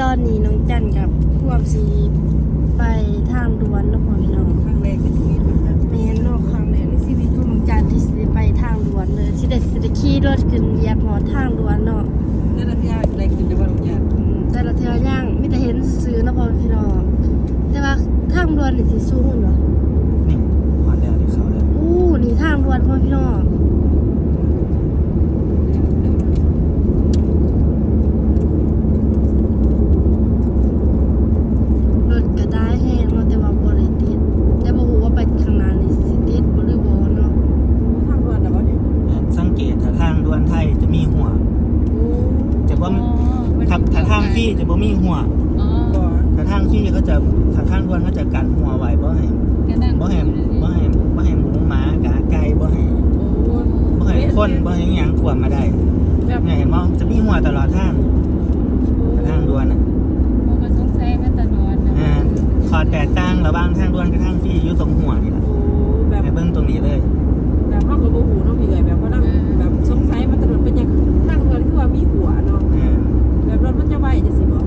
ตอนนี้น้องจันกับพวกสีไปทางด่วนเนาะพ่อพี่น้องครั้งแรกในชีวิตนะครับแม่นเนอกครั้งแรกในชีวิตของน้องจันที่สิได้ไปทางด่วนเลยสิได้สิได้ขี่รถขึ้นเหยียบหมอทางด่วนเนาะนั่นแหละที่แรกขึ้นในวันจันทร์อืมแต่ละเทือย่างมีแต่เห็นซื้อๆเนาะพ่อพี่น้องแต่ว่าทางด่วนนี่สิสูงเนาะนี่หอดแล้วที่เขาแล้วอู้นี่ทางด่วนพ่อพี่น้องรถก็ได้แห้งเนาะแต่ว่าบ่ได้ติดแต่บ่ฮู้ว่าไปข้างหน้านี่สิติดบ่หรือบ่เนาะ ทางด่วนแต่ว่าเนี่ย สังเกตถ้าทางด่วนไทยจะมีหัว จะบ่ถ้าถ้าทางฟรีจะบ่มีหัว ก่อน ถ้าทางฟรีเขาจะถ้าทางด่วนเขาจะกันหัวไว้บ่ให้บ่ให้บ่ให้บ่ให้หมูหมากาไก่บ่ให้บ่ให้คนบ่ ให้หยังขวมมาได้ แบบ เนี่ยเห็นบ่จะมีหัวตลอดทางถ้าทางด่วนน่ะอ่าขอแตกต่างระหว่างทางด่วนกับทางฟรีอยู่ตรงหัวนี่ล่ะ แบบ ให้เบิ่งตรงนี้เลย แบบห้องกับหูน้องมีเลยแบบว่านั่งแบบสงสัยมันถนนเป็นยังนั่งเงินคือว่ามีหัวเนาะ อ่า แบบรถมันจะไหวจะสิบอก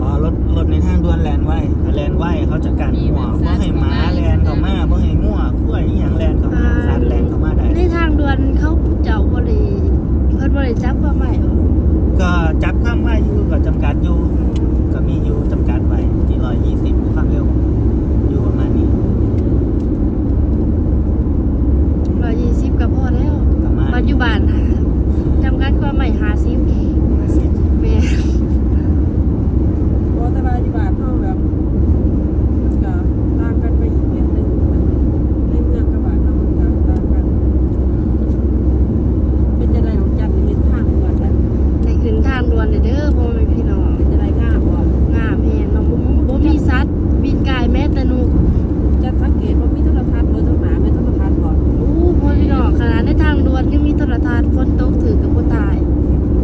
อ๋อรถรถในทางด่วนแลนไว้ถ้าแลนไว้เขาจะกันหัวบ่ให้หมาแลนเข้ามาบ่ให้งัวกล้วยอีหยังแลนเข้ามาสัตว์แลนเข้ามาได้ ในทางด่วนเขาเจ้าบ่ได้เพิ่นบ่ได้จับว่าใหม่บ่ ก็จับความไว้อยู่ก็จำกัดอยู่ ก็มีอยู่จำกัดไว้ที่ร้อยยี่สิบความเร็ว อยู่ประมาณนี้ 120ก็พอแล้ว ประมาณ ปัจจุบันจำกัดความใหม่50แม่ เพราะแต่ว่าอยู่บ้านเฮาแบบมันก็ต่างกันไปอีกแบบนึงในเมืองกับบ้านเฮามันก็ต่างกัน เป็นจะได้ของจันทร์ในทางด่วนแล้ว ได้ขึ้นทางด่วนเด้อพ่อแม่พี่น้อง เป็นจะได้ง่ามบ่ งามแฮงเนาะบ่บ่มีสัตว์บินกายแม้แต่นก จะสังเกตว่ามีโทรทัศน์บนต้นหมาไม่โทรทัศน์บ่ อู้พ่อพี่น้องขนาดในทางด่วนยังมีโทรทัศน์ฝนตกถือกับบ่ตาย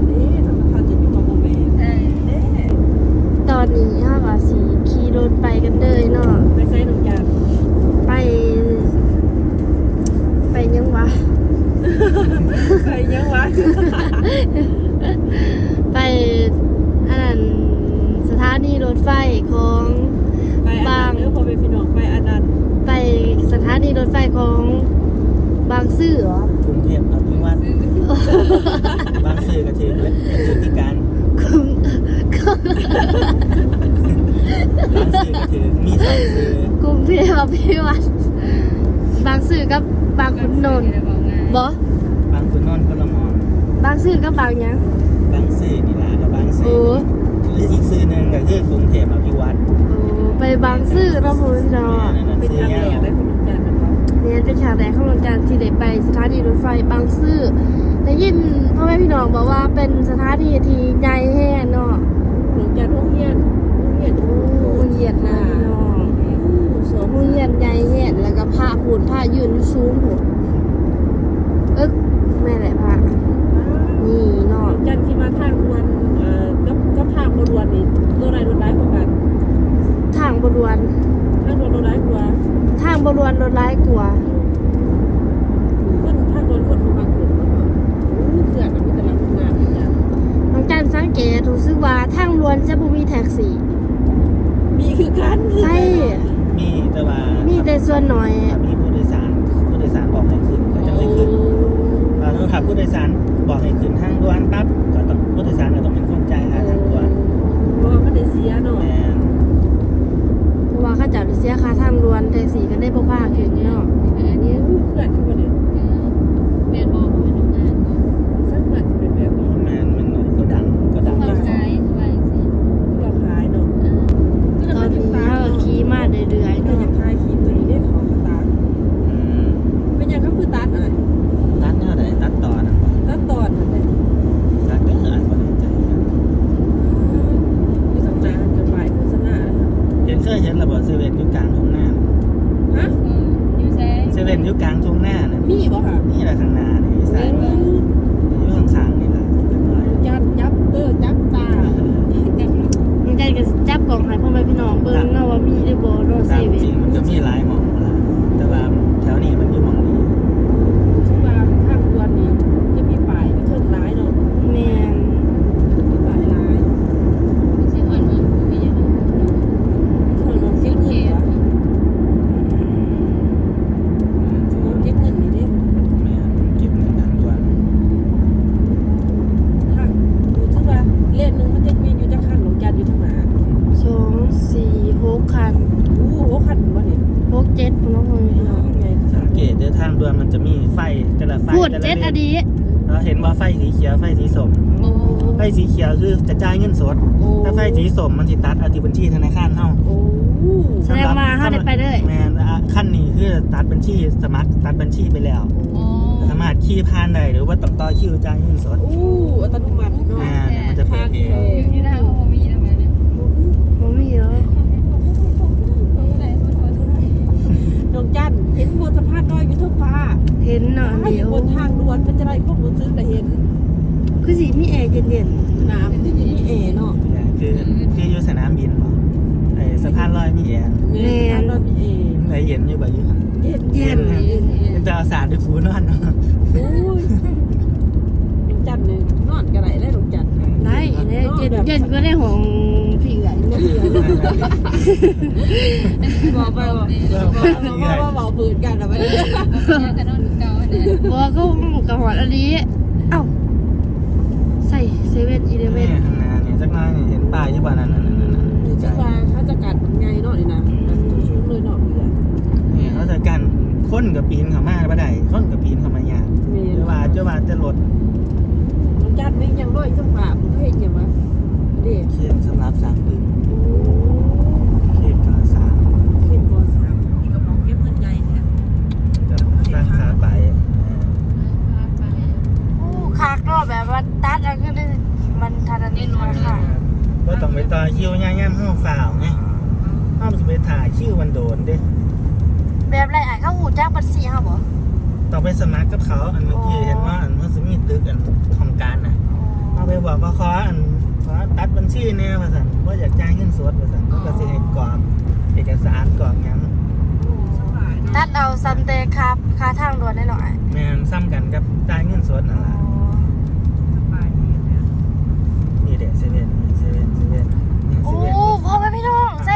เด้โทรทัศน์จะมีของโมเมนต์เด้ ตอนนี้เฮาก็สิขี่รถไปกันเลยเนาะ ไปใช้หนุ่มจันทร์ ไป ไปยังวะ ไปยังวะ ไปอันนั้นสถานีรถไฟของ ไปอันนั้นเด้อพอเป็นพี่น้องไปอันนั้น ไปสถานีรถไฟของบางซื่อเหรอกรุงเทพอภิวัตรบางสื่อกระถือและกระถือที่การคุณบางสื่อกระถือมีสองสื่อกรุงเทพอภิวัตรบางซื่อกับบางขุนนนท์บ่บางขุนนนท์พลมอนบางซื่อกับบางหยังบางสื่อนี่ล่ะกับบางสื่โอ้อหรืออีกสื่อหนึ่งก็คือกรุงเทพอภิวัตรโอ้ไปบางซื่อเนาะพ่อพี่น้องเป็นครั้งแรกได้ของหนุ่มจันทร์นะครับ เนี่ยเป็นฉากแรกของรงการที่ได้ไปสถานีรถไฟบางซื่อได้ยินพ่อแม่พี่น้องบอกว่าเป็นสถานีที่ใหญ่แห่เนาะหนุ่มจันทร์ห้องเฮียนห้องเฮียนโอ้โรงเรียนนะพี่น้องสองโรงเรียนใหญ่แห่แล้วก็ผ้าผูนผ้ายืนสูงหัวเอ๊กแม่แหละผ้านี่เนาะจันทร์ที่มาทางด่วนเอ่อกับกับทางบนด่วนนี่รถไรรถไรกว่ากัน ทางบรวน ทางด่วนรถไรกว่า ทางบรวนรถร้ายก ว่าคนทางด่วนคนบางคนเนาะโอ้เพื่อนมันมีแต่ละคนงานหนุ่มจันทร์น้องจันสังเกตรู้สึกว่าทางรวนจะบ่มีแท็กซี่มีคือกันใช่มีแต่ว่ามีแต่ส่วนน้อยถ้ามีผู้โดยสารผู้โดยสารบอกให้ขึ้นก็จะไม่ขึ้นถ้าถ้าผู้โดยสารบอกให้ขึ้นทางด่วนปั๊บก็ต้องผู้โดยสารก็ต้องเป็นคนจ่ายค่าทางด่วนเพราะว่ามันได้เสียเนาะแม่นเพราะว่าเขาเจ้าได้เสียค่าทางร วนเทสีกันได้บ่พาขึ้นเนาะอันนี้เพื่อนที่ว่าเนี่ยสักเพื่อนจะเป็นแบบนี้ แม่นมันก็ดังก็ดัง เราขายเนาะ ตอนนี้เขาก็ขี่มาเรื่อยๆ เรา เนาะ อยากขายครีมตัวนี้ได้ของสตาร์ อืม เป็นยังก็คือตัดอะไร ตัดแนวไหนตัดต่อนะ ตัดตอนอะไร ตัดเด้ออ่านบ่ได้ใจครับ ที่ทำงานจะไปโฆษณาเลยค่ะ เห็นเคยเห็นระเบิดเซเว่นอยู่กลางทุ่งนาน่ะ ฮะ เซเว่นอยู่กลางทุ่งนาน่ะ มีบ่ค่ะนี่แหละข้างน้านี่สายว่าอยู่ จ็ดนองสังเกตเดินทางด่วนมันจะมีไฟแต่ละไฟพูดแต่ละเจ็ดอลนดีตเราเห็นว่าไฟสีเขียวไฟสีส้มโอ้ไฟสีเขียวคือจะจ่ายเงินสด โอ้ถ้าไฟสีส้มมันสิตัดเอาที่บัญชีธนาคารเฮา โอ้แสดงว่าเขาได้ไปเลยแมนอะขั้นนี้คือตัดบัญชีสมัครตัดบัญชีไปแล้ว โอ้สามารถขี่ผ่านได้หรือว่าต้องต่อคิวจ่ายเงินสด อู้อัตโนมัติเนามันจะเป็นเองนี่ทา ตาสาดด้วยฟูนอนเนาะโอ้ยน้องจันเนี่ยนอนกันไหนได้น้องจันได้เด้เย็นเย็นก็ได้ของพี่ใหญ่บ่มีเหรอบอกไปว่าบอกว่าบอกปืนกันอะไปเลยกันนอนเก่าเนี่ยบ่ก็กระหอดอันนี้ เอ้า ใส่เซเว่นอีเลแม่เว่นข้างหน้านี่จักหน้อยนี่เห็นป้ายอยู่บ่นั่นนั่นนั่นนั่นซึ่งว่าเขาจะกัดมันไงเนาะนี่นะชุ่มเลยเนาะเพื่อน นี่เขาจะกัน คนกับปีนเข้ามาบ่ได้คนกับปีนเข้ามายากเมย์เจ้าว่าเจ้าว่าจะลดน้องจันนี่ยังด้วยสักฝ่าผมเห็นยังวะเด็กเขียนสำหรับสร้างปืนเขตกาสร้างเห็นบอสามนี่ก็มองเก็บเงินใหญ่เนี่ยจะสร้างขาไปเอออู้คักเนาะแบบว่าตัดแล้วก็ได้มันทันอันนี้มาค่ะบ่ต้องไปต่อคิวย่ามๆเฮาฝ่าวไงเฮาสิไปถ่ายคิวมันโดนเด้ แบบไรอะเขาหูจ้างบัญชีเขาบ่ต้องไปสมัครกับเขา อันเมื่อกี้เห็นว่าอันว่าสิมีตึกอันของการน่ะเอาไปบอกว่าขออันขอตัดบัญชีเนี่ยว่าซั่นบ่อยากจ่ายเงินสดว่าซั่นเขาก็สิให้กรอกเอกสารกรอกหยังสบายตัดเอาซัมเตครับค่าทางด่วนได้หน่อยแม่นซ้ำกันกับจ่ายเงินสดนั่นล่ะสบายดีเนี่ยนี่เด็กเซเว่นนี่เซเว่นเซเว่นนี่โอ้เซเว่นพ่อแม่พี่น้องใช่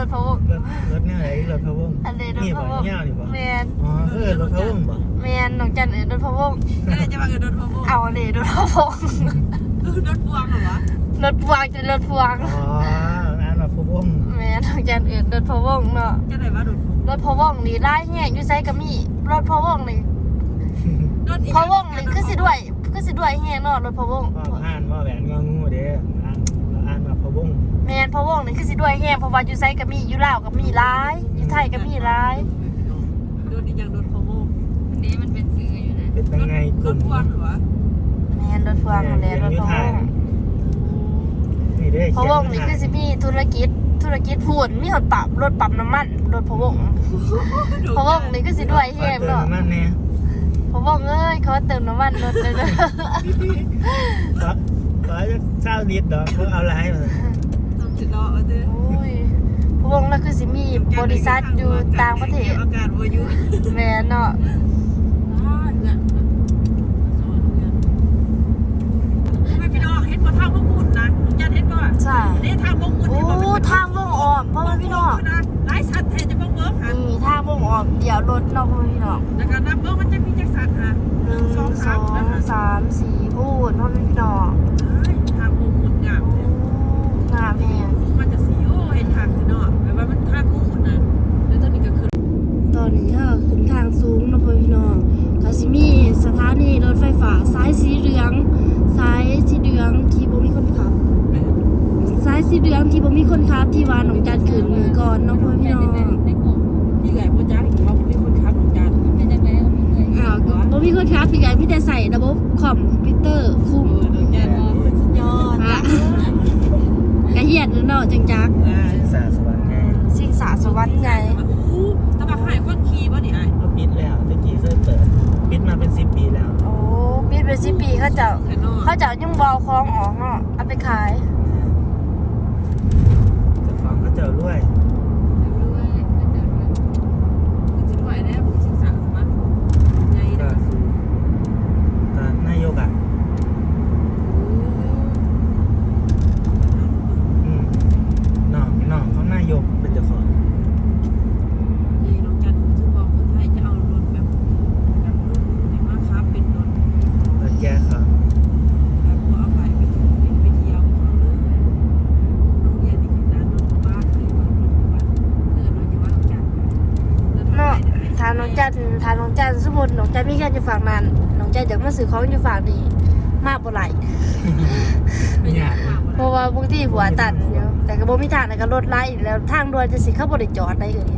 ระไรอีกเนาะรถพะวงรถรถเนี่ยไหนรถพะวงอันนี้รถนี่บ่พะวงเงี้ยนี่บ่แมนอ๋อเออรถพะวงบ่แมนน้องจันเอ๋ยรถพะวงก็เลยจะมาเกิดรถพวงเอาเลยรถพะวงรถพวงเหรอวะรถพวงจะรถพวงอ๋อร้านรถพะวงแมนน้องจันเอ๋ยรถพะวงเนาะจะไหนว่ารถพวงรถพะวงนี่ไล่แห้งอยู่ไซกะมี่รถพะวงนี่รถพะวงนี่คือสิด้วยคือสิด้วยแห้งเนาะรถพะวงว่าอ่านว่าแหวนงองูเด้อ่านอ่านว่าพะวง แมนพะวงนี่คือสิด้วยแห้งเพราะว่าอยู่ไซกะมี่อยู่ลาวกะมี่ร้ายอยู่ไทยกะมี่ร้ายรถอีกอย่างรถพวงอันนี้มันเป็นซื้ออยู่นะเป็นยังไงกรลุ่ถมพวงเหรอวะแมนรถพวงนั่นแหละรถพะวงนี่เด้พะวงนี่คือสิมีธุรกิจธุรกิจพูนมีรถปรับรถปรับน้ำมันรถพะวงพะวงนี่คือสิด้วยเติแห้งมเนาะน้ำมันแน่พะวงเอ้ยเขาเติมน้ำมันรถเลยเด้อ ขอขอจะเศร้านิดดอกเพราะเอาหลายมาต้อง จิตรอเออเด้อโอ้ยพะวงนั่นคือสิมีบริษัทอยู่ต่างประเทศอากาศวายุแม่นเนาะไม่พี่น้องเห็นว่าทางมงกุฎนะจะเห็นว่าใช่นี่ทางมงกุฎโอ้ บ่มีคนขับพี่ใหญ่พี่แต่ใส่ระบบคอมพิวเตอร์คุมเออเดี๋ยวแกสุดยอดอะกระเฮียดเนาะจังจักสาสวรรค์ไงสิงสาสวรรค์ไงอู้ตะบักหายคนขี่ป่ะนี่ไอ้ก็ปิดแล้วตะกี้เคยเปิดปิดมาเป็นสิบปีแล้วโอ้ปิดไปสิปีเขาจะแค่นอกเขาจะยังเบาคลองออกเนาะเอาไปขายแต่ฟองก็เจอด้วยด้วยก็จะด้วย คือจะไหวแน่ผมสิงสารสมาร์ท ถ้าน้องจันสมมุติน้องจันมีงานอยู่ฝั่งนั้นน้องจันอยากมาซื้อ ของอยู่ฝั่งนี้ มากบ่ไหลไม่อยากมาเพราะว่าบางทีหัวตันอยู่แต่ก็บ่มีทางไหนก็รถไล่แล้วทางด่วนจะสิเข้าบ่ได้จอดได้เลย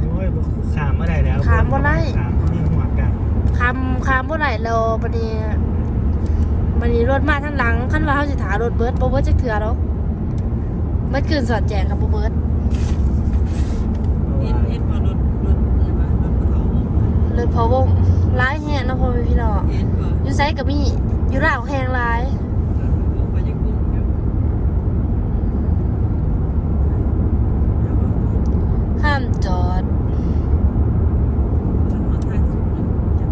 โอ้ยขามไม่ได้แล้วขามบ่ได้ขามนี่หัวกันคำคำบ่ไหลแล้วบัดนี้บัดนี้รถมาทางหลังคันว่าเฮาสิถารถเบิดบ่เบิดจักเทื่อดอกเมื่อคืนสอดแจงกับบ่เบิดเห็นเห็นพอรถรถเนี่ยมารถเขาเลยพอวง ร้ายแฮงเนาะพ่อแม่พี่น้องเห็นพออยู่ไสก็มีอยู่ลาวแฮงหลาย ออกไปยังกุ้งอยู่ ห้ามจอด ฉันมาทางสูงเลยจะ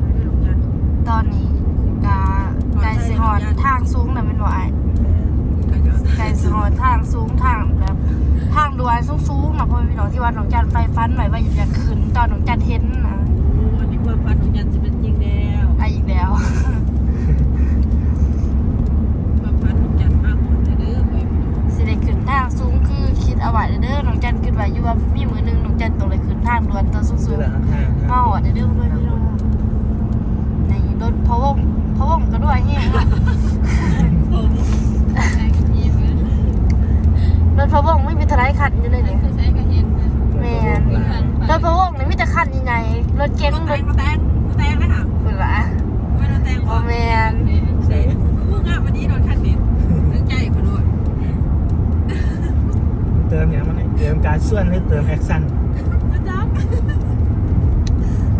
ไม่ได้ลงยัน ตอนนี้กาไกลสิฮอดทางสูงน่ะแม่นบ่อ้าย ไปเดี๋ยว ไกลสิฮอดทางสูงทางแบบทางด่วนสูงๆน่ะพ่อแม่พี่น้องที่ว่าน้องจันไฟฟันไว้ว่าอยากขึ้นตอนน้องจันเห็นน่ะ วันนี้ความฝันของยันจะเป็นจริงแล้ว อะอีกแล้ว ความฝันของยันมากหมดเลยเด้อไป สิได้ขึ้นทางสูงคือคิดเอาไว้เด้อน้องจันคิดไว้อยู่ว่ามีมือหนึงน้องจันต้องได้ขึ้นทางด่วนตัวสู ซื้อง แล้วทาง ๆมาหอดเด้อเพื่อนพี่น้องในรถ พะวงพะวงก็ด้วยแฮงผมใช้กระเทียมเลยรถพะวงไม่มีทลายคันอยู่เลยเนี่ยใช้กระเทียมเลยแม่นรถพะวงนี่มีแต่คันใหญ่ๆรถเก๋งแตรงถมาแตงมาแตงนะค่ะเพิ่นว่าไม่มาแตงบ่ว่าแม่นเสียมึงอะวันนี้โดนคันดิเรื่องใจพอด้วยเติมอย่างมันนี่เติมการส่วนหรือเติมแอคชั่นจ้า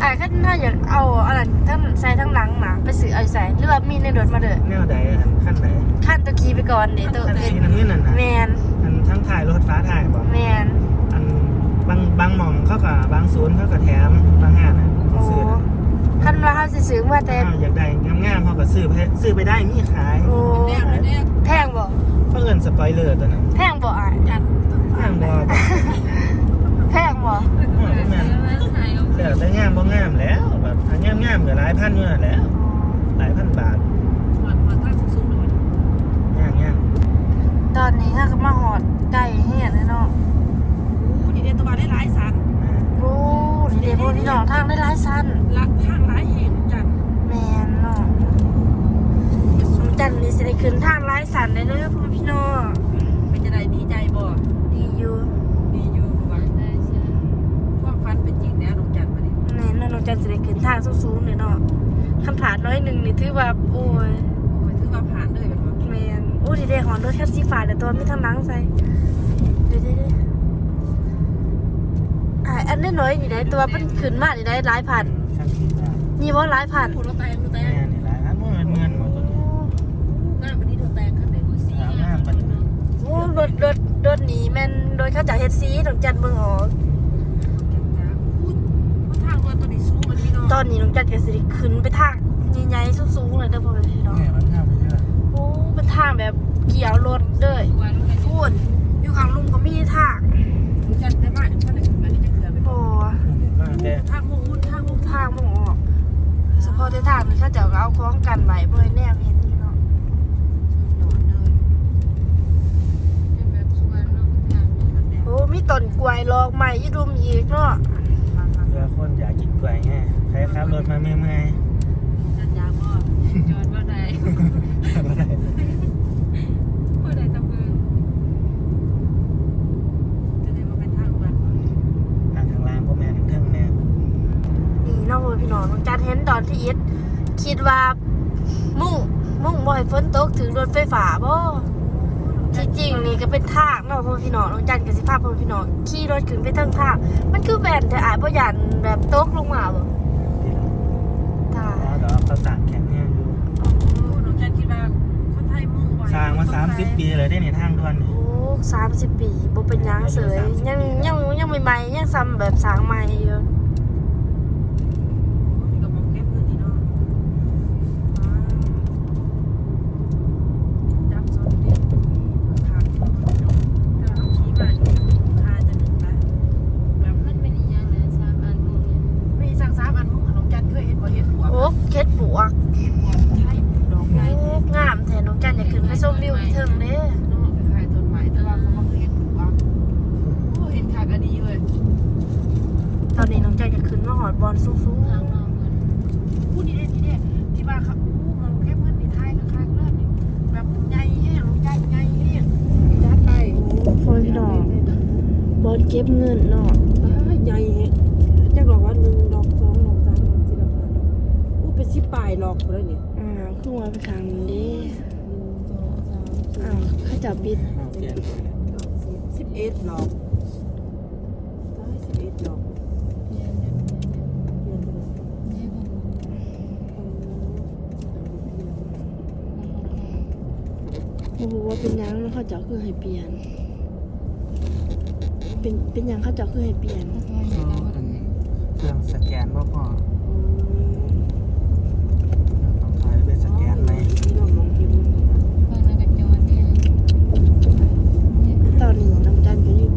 อ่าคันถ้าอยากเอาอะไรทั้งใส่ทั้งหลัง มาไปซื้อเอาใส่หรือว่ามีในรถมาเด้อแนวใดอันขั้นไหนคันตัวขี่ไปก่อนเด้อตัวขั้นสีน้ำเงินนั่นนะแม่นอันทั้งถ่ายรถฟ้าถ่ายบอกแม่นอันบางบางหม่องเขากับบางศูนย์เขากับแถมบางงานอะโอ้ซื้อนะคันว่าเฮาสิซื้อมาแต่อ้าวอยากได้งามๆเขาก็ซื้อไปซื้อไปได้มีขายโอ้แดงแดงแพงบ่เพราะเงินสปอยเลอร์ตัวนั้นแพงบ่อะจัดข้างบอ แพงบ่แม่นใช้เอาแต่ได้งามบ่งามแล้วแบบถ้างามงามๆก็หลายพันอยู่นั่นแหล้ว หลายพันบาทหวานหวานท่าสูงๆหน่อยงามงามตอนนี้ถ้าก็มาหอดไก่เฮียนเลยเนาะโอ้ดีเด่นตัวมาได้หลายสันโอ้ดีเดโบนี่เนาะทางได้หลายสั้นลักข้างหลายแห่งจัดแมนเนาะน้องจันนี่สิได้ขึ้นทางหลายสั้นได้เด้อพ่อพี่น้อง นั่นน้องจันสิได้ขึ้นทางสูงๆเลยเนาะคำถามน้อยหนึ่งนี่ถือว่าโอ้ยโอ้ยถือว่าผ่านเลยเป็นว่าแมนโอ้ดีเดหอนรถแท็กซี่ฟ้าแต่ตัวไมีทางหลังใส่เดี๋ยวๆๆอ่าอันน้อยๆนี่ได้ตัวมันขึ้นมากนี่ได้หลายพันขั้นที่ว่านี่ว่าหลายพันผู้รถแตงรถแตแม่งนี่หลายพันบ่แม่นเงินหมดตัวนี้หน้าวันนี้รถแตงคันไหนมือซีงามงาปานโอ้รถรถรถนี้แม่นโดยเข้าจากเฮดซีน้องจันเบิ่งออก ทางรถตัวนี้สูงมันพี่น้อง ตอนนี้น้องจันก็สิได้ขึ้นไปทางใหญ่ๆสูงๆเลยเด้อพ่อแม่พี่น้องแม่มันงามไปเรื่อยโอ้เป็นทางแบบเกี่ยวรถเด้อวันกันพูดอยู่ข้างลุมก็มีทางจันได้มาเดี๋ยวฉันได้ขึ้นมาที่จะเกลือไปโอ้มากแต่ทางมุ่งทางมุ่งทางบ่ออกเฉพาะแต่ทางนี้เขาเจ้าก็เอาของกันไว้บ่ให้แนมเห็นนี่เนาะนอนเลยเป็นแบบชวนเนาะทางโอ้มีต้นกล้วยลอกใหม่อยู่ดุมอีกเนาะเพื่อ คนอยากกินกล้วยไงใครขับรถมาเมื่อยจันยางบ่จอดว่าใดๆบ่ได้ว่าใดตะเบือจะได้มาเป็นทางแบบทางข้างล่างบ่แม่นทางแน่นี่เนาะพ่อพี่น้องน้องจันเห็นตอนที่อิดคิดว่า มุ่งมุ่งบ่ให้ฝนตกถึงรถไฟฟ้าบ่ ที่จริงนี่ก็เป็นทางเนาะพ่อพี่น้องน้องจันก็สิพาพ่อพี่น้องขี่รถขึ้นไปทางทางมันคือแบนแต่อายบ่ยันแบบตกลงมาบ่ตาอ๋อเดี๋ยวเขาสั่งแข็งเนี่ยอยู่น้องจันคิดว่าคนไทยมุ่งไว้สร้างมา30ปีเลยได้ในทางด่วนนี่โอ้สามสิบปีบ่เป็นหยังเสยยังยังยังใหม่ๆยังซ้ำแบบสร้างใหม่อยู่ นี่ก็มองแค่พื้นที่เนาะจับโซนดิทางถ้าเราขี่มาคาจะหนึ่งนะแบบ มันเป็นอีหยังนะสามอันลูกเนี่ย ไม่สร้างสามอันมุ่งน้องจันเคยเห็นบ่เห็นหัว โอ้ เค็ดปวกไทยดอกโอ้งามแท้น้องจันอยากขึ้นไปชมวิวที่เทิงเด้นอกคล้ายต้นไม้แต่ว่าเขาบ่เคยเห็นหัวโอ้เห็นขากอันนี้เลยตอนนี้น้องจันอยากขึ้นมามาหอดบอลสูงทางนอกมันพูดดีเด้ดีเด้ที่บ้านครับอู้มันแค่เพื่อนในไทยข้างๆเรื่องนี้แบบใหญ่แห้งใหญ่ใหญ่แห้งจัดไปๆพอพี่น้องบอลเก็บเงินเนาะ ป็นสิบปลายหลอกเลยเนี่ยอ่าคือว่าไปทางนี้เด้หนึ่งสองสามสี่อ้าวเขาจะปิดเอาเปลี่ยนสิบเอ็ดหลอกได้สิบเอ็ดหลอกเรียนเรียนเรียนเรียนไปเลยเรียนของโอ้โหว่าเป็นหยังแล้วเขาเจะคือให้เปลี่ยน เป็นเป็นหยังเขาเจะคือให้เปลี่ยนของพ่อใหญ่เอากับอันเครื่องสแกนบ่พอต้องถอยไปสแกนไหม พี่น้องลองพิมพ์ ฟังนากระจรเนี่ยเนี่ย ตอนนี้น้ำจันก็อยู่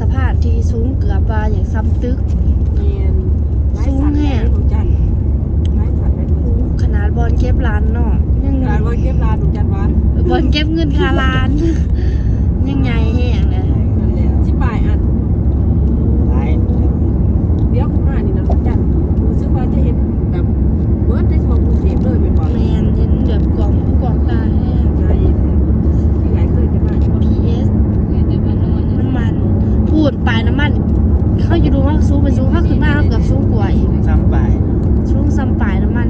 สภาพ ที่สูงเกือบว่าอย่างซ้ำตึกเรียนไร้สัตว์แห่งของจันไร้สัตว์ไร้ตัวขนาดบอลเก็บร้านเนาะยังร้านว่าเก็บร้านของจันวัดบอลเก็บเงินคาร้าน ยังไงแห้งเลย นั่นแหละสิปลายอัน หลาย เดี๋ยวขึ้นมานี่นะของจันรู้สึกว่าจะเห็นแบบเบิร์ดได้ทั่วกรุงเทพเลยเป็นบ่ แมนเห็นแบบกล่องผู้กล่องตาแห้ง ใจที่ไหนเคยกันมาอยู่บ่ PS เคยแต่บ้านนอน น้ำมัน พูดปลายน้ำมัน เขา อยู่ดูว่าสูงเป็นสูงเขาขึ้นมาเขาเกือบสูงกว่าอีกซ้ำไปสูงซ้ำปลายน้ำมัน